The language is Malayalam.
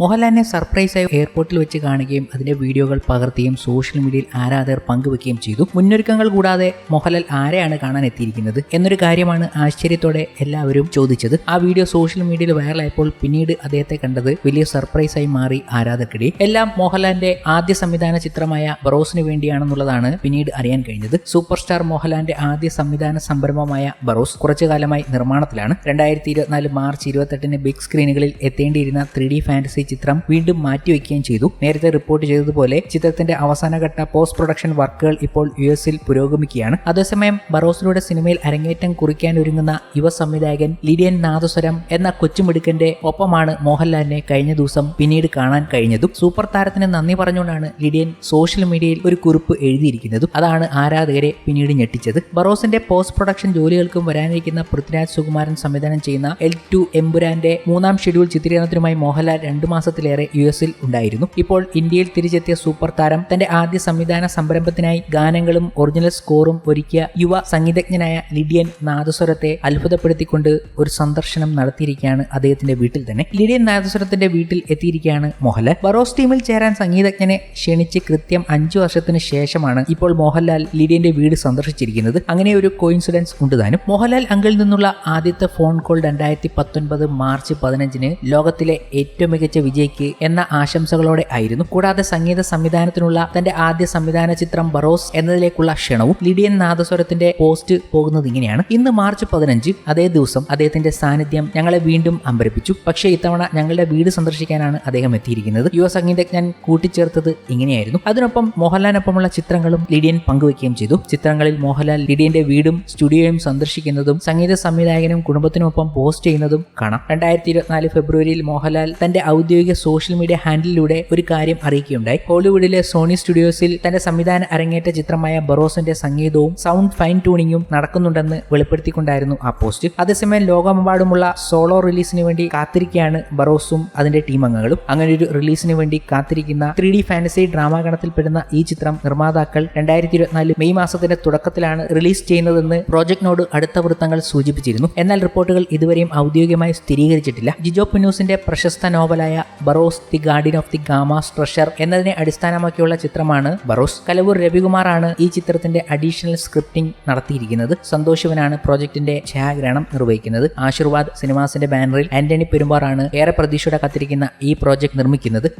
മോഹൻലാലിനെ സർപ്രൈസായി എയർപോർട്ടിൽ വെച്ച് കാണുകയും അതിന്റെ വീഡിയോകൾ പകർത്തുകയും സോഷ്യൽ മീഡിയയിൽ ആരാധകർ പങ്കുവെക്കുകയും ചെയ്തു. മുന്നൊരുക്കങ്ങൾ കൂടാതെ മോഹൻലാൽ ആരെയാണ് കാണാൻ എത്തിയിരിക്കുന്നത് എന്നൊരു കാര്യമാണ് ആശ്ചര്യത്തോടെ എല്ലാവരും ചോദിച്ചത്. ആ വീഡിയോ സോഷ്യൽ മീഡിയയിൽ വൈറലായപ്പോൾ പിന്നീട് അദ്ദേഹത്തെ കണ്ടത് വലിയ സർപ്രൈസായി മാറി ആരാധകർക്കിടയിൽ. എല്ലാം മോഹൻലാലിന്റെ ആദ്യ സംവിധാന ചിത്രമായ ബറോസിന് വേണ്ടിയാണെന്നുള്ളതാണ് പിന്നീട് അറിയാൻ കഴിഞ്ഞത്. സൂപ്പർ സ്റ്റാർ മോഹൻലാലിന്റെ ആദ്യ സംവിധാന സംരംഭമായ ബറോസ് കുറച്ചു കാലമായി നിർമ്മാണത്തിലാണ്. രണ്ടായിരത്തി ഇരുപത്തിനാല് മാർച്ച് ഇരുപത്തെട്ടിന് ബിഗ് സ്ക്രീനുകളിൽ എത്തേണ്ടിയിരുന്ന ത്രീ ഡി ഫാന്റസി ചിത്രം വീണ്ടും മാറ്റിവെക്കുകയും ചെയ്തു. നേരത്തെ റിപ്പോർട്ട് ചെയ്തതുപോലെ ചിത്രത്തിന്റെ അവസാനഘട്ട പോസ്റ്റ് പ്രൊഡക്ഷൻ വർക്കുകൾ ഇപ്പോൾ യു എസിൽ പുരോഗമിക്കുകയാണ്. അതേസമയം ബറോസിലൂടെ സിനിമയിൽ അരങ്ങേറ്റം കുറിക്കാൻ ഒരുങ്ങുന്ന യുവ സംവിധായകൻ ലിഡിയൻ നാദസ്വരം എന്ന കൊച്ചുമിടുക്കന്റെ ഒപ്പമാണ് മോഹൻലാലിനെ കഴിഞ്ഞ ദിവസം പിന്നീട് കാണാൻ കഴിഞ്ഞതും. സൂപ്പർ താരത്തിന് നന്ദി പറഞ്ഞുകൊണ്ടാണ് ലിഡിയൻ സോഷ്യൽ മീഡിയയിൽ ഒരു കുറിപ്പ് എഴുതിയിരിക്കുന്നതും. അതാണ് ആരാധകരെ പിന്നീട് ഞെട്ടിച്ചത്. ബറോസിന്റെ പോസ്റ്റ് പ്രൊഡക്ഷൻ ജോലികൾക്കും വരാനിരിക്കുന്ന പൃഥ്വിരാജ് സുകുമാരൻ സംവിധാനം ചെയ്യുന്ന എൽ ടു എംപുരാന്റെ മൂന്നാം ഷെഡ്യൂൾ ചിത്രീകരണത്തിനുമായി മോഹൻലാൽ രണ്ടു മാസത്തിലേറെ യു എസിൽ ഉണ്ടായിരുന്നു. ഇപ്പോൾ ഇന്ത്യയിൽ തിരിച്ചെത്തിയ സൂപ്പർ താരം തന്റെ ആദ്യ സംവിധാന സംരംഭത്തിനായി ഗാനങ്ങളും ഒറിജിനൽ സ്കോറും ഒരുക്കിയ യുവ സംഗീതജ്ഞനായ ലിഡിയൻ നാദസ്വരത്തെ അത്ഭുതപ്പെടുത്തിക്കൊണ്ട് ഒരു സന്ദർശനം നടത്തിയിരിക്കുകയാണ് അദ്ദേഹത്തിന്റെ വീട്ടിൽ തന്നെ. ലിഡിയൻ നാദസ്വരത്തിന്റെ വീട്ടിൽ എത്തിയിരിക്കുകയാണ് മോഹൻലാൽ. ബറോസ് ടീമിൽ ചേരാൻ സംഗീതജ്ഞനെ ക്ഷണിച്ച് കൃത്യം അഞ്ചു വർഷത്തിന് ശേഷമാണ് ഇപ്പോൾ മോഹൻലാൽ ലിഡിയന്റെ വീട് സന്ദർശിച്ചിരിക്കുന്നത്. അങ്ങനെ ഒരു കോയിൻസിഡൻസ് ഉണ്ട് താനും. മോഹൻലാൽ അങ്കിളിൽ നിന്നുള്ള ആദ്യത്തെ ഫോൺ കോൾ രണ്ടായിരത്തി പത്തൊൻപത് മാർച്ച് പതിനഞ്ചിന് ലോകത്തിലെ ഏറ്റവും മികച്ച വിജയ്ക്ക് എന്ന ആശംസകളോടെ ആയിരുന്നു. കൂടാതെ സംഗീത സംവിധാനത്തിനുള്ള തന്റെ ആദ്യ സംവിധാന ചിത്രം ബറോസ് എന്നതിലേക്കുള്ള ക്ഷണവും ലിഡിയൻ നാദസ്വരത്തിന്റെ പോസ്റ്റ് പോകുന്നത് ഇങ്ങനെയാണ്. ഇന്ന് മാർച്ച് പതിനഞ്ച് അതേ ദിവസം അദ്ദേഹത്തിന്റെ സാന്നിധ്യം ഞങ്ങളെ വീണ്ടും അമ്പരപ്പിച്ചു. പക്ഷേ ഇത്തവണ ഞങ്ങളുടെ വീട് സന്ദർശിക്കാനാണ് അദ്ദേഹം എത്തിയിരിക്കുന്നത്. യുവ സംഗീതജ്ഞൻ കൂട്ടിച്ചേർത്തത് ഇങ്ങനെയായിരുന്നു. അതിനൊപ്പം മോഹൻലാലിനൊപ്പമുള്ള ചിത്രങ്ങളും ലിഡിയൻ പങ്കുവയ്ക്കുകയും ചെയ്തു. ചിത്രങ്ങളിൽ മോഹൻലാൽ ലിഡിയന്റെ വീടും സ്റ്റുഡിയോയും സന്ദർശിക്കുന്നതും സംഗീത സംവിധായകനും കുടുംബത്തിനൊപ്പം പോസ്റ്റ് ചെയ്യുന്നതും കാണാം. രണ്ടായിരത്തി ഇരുപത്തിനാല് ഫെബ്രുവരിയിൽ മോഹൻലാൽ തന്റെ ഔദ്യോഗിക സോഷ്യൽ മീഡിയ ഹാൻഡിലൂടെ ഒരു കാര്യം അറിയിക്കുകയുണ്ടായി. ഹോളിവുഡിലെ സോണി സ്റ്റുഡിയോസിൽ തന്റെ സംവിധാന അരങ്ങേറ്റ ചിത്രമായ ബറോസിന്റെ സംഗീതവും സൗണ്ട് ഫൈൻ ട്യൂണിങ്ങും നടക്കുന്നുണ്ടെന്ന് വെളിപ്പെടുത്തിക്കൊണ്ടായിരുന്നു ആ പോസ്റ്റ്. അതേസമയം ലോകമെമ്പാടുമുള്ള സോളോ റിലീസിന് വേണ്ടി കാത്തിരിക്കുകയാണ് ബറോസും അതിന്റെ ടീം അംഗങ്ങളും. അങ്ങനെ ഒരു റിലീസിന് വേണ്ടി കാത്തിരിക്കുന്ന ത്രീ ഡി ഫാന്റസി ഡ്രാമാഗണത്തിൽപ്പെടുന്ന ഈ ചിത്രം നിർമ്മാതാക്കൾ രണ്ടായിരത്തി ഇരുപത്തിനാല് മെയ് മാസത്തിന്റെ തുടക്കത്തിലാണ് റിലീസ് ചെയ്യുന്നതെന്ന് പ്രോജക്ടിനോട് അടുത്ത വൃത്തങ്ങൾ സൂചിപ്പിച്ചിരുന്നു. എന്നാൽ റിപ്പോർട്ടുകൾ ഇതുവരെയും ഔദ്യോഗികമായി സ്ഥിരീകരിച്ചിട്ടില്ല. ജിജോ പിന്നൂസിന്റെ പ്രശസ്ത നോവലായ Barroz the guardian of the Gama's treasure എന്നതിനെ അടിസ്ഥാനമാക്കിയുള്ള ചിത്രമാണ് ബറോസ് കലവൂർ രവികുമാറാണ് ഈ ചിത്രത്തിന്റെ അഡീഷണൽ സ്ക്രിപ്റ്റിംഗ് നടത്തിയിരിക്കുന്നത്. സന്തോഷ് ശിവനാണ് പ്രോജക്ടിന്റെ ഛായാഗ്രഹണം നിർവഹിക്കുന്നത്. ആശീർവാദ് സിനിമാസിന്റെ ബാനറിൽ ആന്റണി പെരുമ്പാറാണ് ഏറെ പ്രതീക്ഷയോടെ കാത്തിരിക്കുന്ന ഈ പ്രോജക്ട് നിർമ്മിക്കുന്നത്.